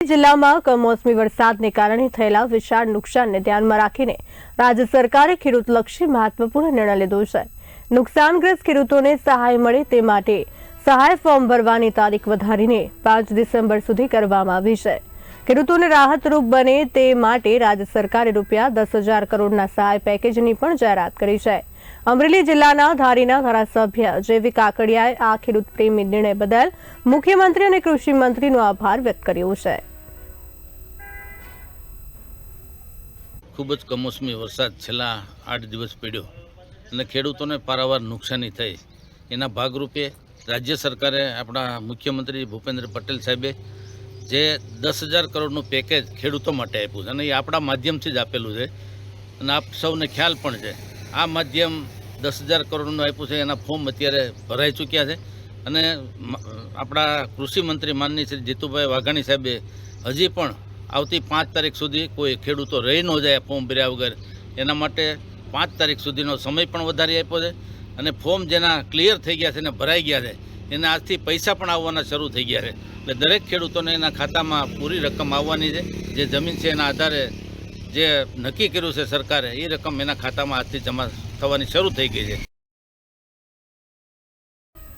જિલ્લામાં કમોસમી વરસાદને કારણે થયેલા વિશાળ નુકસાનને ધ્યાનમાં રાખીને રાજ્ય સરકારે ખેડૂતલક્ષી મહત્વપૂર્ણ નિર્ણય લીધો છે. નુકસાનગ્રસ્ત ખેડૂતોને સહાય મળે તે માટે સહાય ફોર્મ ભરવાની તારીખ વધારીને પાંચ ડિસેમ્બર સુધી કરવામાં આવી છે. ખેડૂતોને રાહતરૂપ બને તે માટે રાજ્ય સરકારે રૂપિયા દસ હજાર કરોડના સહાય પેકેજની પણ જાહેરાત કરી છે. અમરેલી જિલ્લાના ધારીના ધારાસભ્ય જેવી કાકડિયાએ આ ખેડૂત પ્રેમી નિર્ણય બદલ મુખ્યમંત્રી અને કૃષિ મંત્રીનો આભાર વ્યક્ત કર્યો છે. ખૂબ જ કમોસમી વરસાદ છેલ્લા આઠ દિવસ પડ્યો અને ખેડૂતોને પારાવાર નુકસાની થઈ. એના ભાગરૂપે રાજ્ય સરકારે આપણા મુખ્યમંત્રી ભૂપેન્દ્ર પટેલ સાહેબે જે દસ હજાર કરોડનું પેકેજ ખેડૂતો માટે આપ્યું છે અને એ આપણા માધ્યમથી જ આપેલું છે અને આપ સૌને ખ્યાલ પણ છે. આ માધ્યમ દસ હજાર કરોડનું આપ્યું છે, એના ફોર્મ અત્યારે ભરાઈ ચૂક્યા છે અને આપણા કૃષિ મંત્રી માનની શ્રી જીતુભાઈ વાઘાણી સાહેબે હજી પણ આવતી પાંચ તારીખ સુધી કોઈ ખેડૂતો રહી ન જાય ફોર્મ ભર્યા વગર. એના માટે પાંચ તારીખ સુધીનો સમય પણ વધારી આપ્યો છે અને ફોર્મ જેના ક્લિયર થઈ ગયા છે એને ભરાઈ ગયા છે, એને આજથી પૈસા પણ આવવાના શરૂ થઈ ગયા છે. એટલે દરેક ખેડૂતોને એના ખાતામાં પૂરી રકમ આવવાની છે. જે જમીન છે એના આધારે જે નક્કી કર્યું છે સરકારે, એ રકમ એના ખાતામાં આજથી જમા થવાની શરૂ થઈ ગઈ છે.